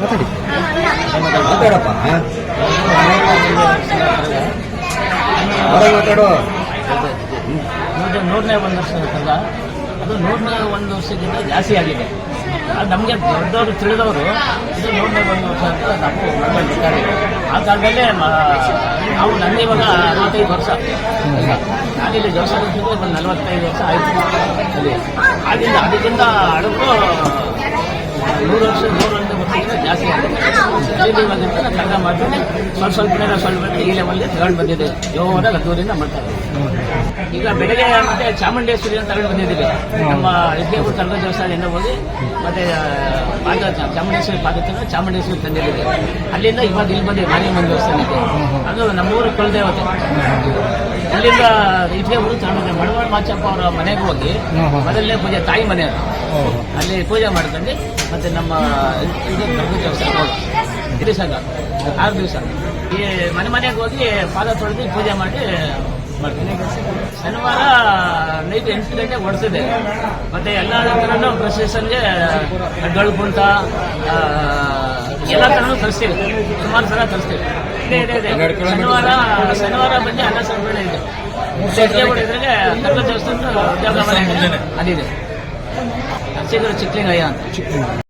ಮಾತಾಡಪ್ಪ. ನೂರನೇ ಒಂದು ವರ್ಷ ಇರುತ್ತಲ್ಲ ಅದು ನೂರನೇ ಒಂದು ವರ್ಷಕ್ಕಿಂತ ಜಾಸ್ತಿ ಆಗಿದೆ. ನಮಗೆ ದೊಡ್ಡವರು ತಿಳಿದವರು, ಇದು ನೂರನೇ ಒಂದು ವರ್ಷ ಅಂತ ನಾವು ಮಾಡ್ಕೊಂಡಿದ್ದಾರೆ ಆ ಕಾಲದಲ್ಲೇ ನಾವು ನನ್ನ ಇವಾಗ ಅರವತ್ತೈದು ವರ್ಷ. ನಾನಿಲ್ಲಿ ದೇವಸ್ಥಾನಕ್ಕೆ ಒಂದು ನಲವತ್ತೈದು ವರ್ಷ ಆಯಿತು. ಆಗಿಂದ ಅದಕ್ಕಿಂತ ಹಡಗು ನೂರು ವರ್ಷ ನೂರೊಂದು ವರ್ಷಕ್ಕಿಂತ ಜಾಸ್ತಿ ಆಗಿದೆ ಇಲ್ಲಿ ಇವಾಗಿಂತ ಕನ್ನಡ ಮಾಡ್ತೀನಿ ಸ್ವಲ್ಪ ಸ್ವಲ್ಪ ಸ್ವಲ್ಪ ಈ ಲೆವೆಲ್ಗೆ ತಗೊಂಡು ಬಂದಿದೆ. ಯೋಗದ ಗದ್ದೂರಿಂದ ಮಾಡ್ತಾರೆ ಈಗ ಬೆಳಗ್ಗೆ ಮತ್ತೆ ಚಾಮುಂಡೇಶ್ವರಿ ಅಂತ ತಗೊಂಡು ಬಂದಿದ್ದೀವಿ. ನಮ್ಮ ಯಜ್ಞಪುರ ಕನ್ನಡ ದೇವಸ್ಥಾನದಿಂದ ಹೋಗಿ ಮತ್ತೆ ಪಾದ, ಚಾಮುಂಡೇಶ್ವರಿ ಪಾದಕ್ಕೆ ಚಾಮುಂಡೇಶ್ವರಿ ತಂದಿದ್ದೀವಿ. ಅಲ್ಲಿಂದ ಇವಾಗ ಇಲ್ಲಿ ಬಂದಿವಿ ಮಾರಿಯಮ್ಮನ ದೇವಸ್ಥಾನಕ್ಕೆ. ಅದು ನಮ್ಮೂರು ಕುಲದೇವತೆ. ಇಟ್ಗೆ ಊರು ತಗೊಂಡಿದ್ದೆ ಮಡವಾಳ ಮಾಚಪ್ಪ ಅವರ ಮನೆಗೆ ಹೋಗಿ ಮೊದಲನೇ ಪೂಜೆ ತಾಯಿ ಮನೆ ಅಲ್ಲಿ ಪೂಜೆ ಮಾಡ್ಕೊಂಡು ಮತ್ತೆ ನಮ್ಮ ಇದು ಆರು ದಿವಸ. ಈ ಮನೆ ಮನೆಗೆ ಹೋಗಿ ಪಾದ ತೊಳೆದು ಪೂಜೆ ಮಾಡಿ ಮಾಡ್ತೀನಿ ಶನಿವಾರ ನೈಟ್ ಎಂಟು ಗಂಟೆ ಹೊಡೆಸಿದೆ ಮತ್ತೆ ಎಲ್ಲ ಥರನೂ ಪ್ರೊಸೆಷನ್ಗೆ ಡೊಳ್ಳು ಕುಂಟ ಎಲ್ಲ ಥರನೂ ತರಿಸ್ತೀವಿ. ಸುಮಾರು ಸಲ ತರಿಸ್ತೀವಿ. ಇದೆ ಇದೆ ಇದೆ. ಶನಿವಾರ ಶನಿವಾರ ಬಂದು ಅನ್ನ ಸಂಗ್ರಹಣೆ ಇದೆ. ಅರ್ಚಕರು ಚಿಕ್ಕಲಿಂಗಯ್ಯ ಅಂತ.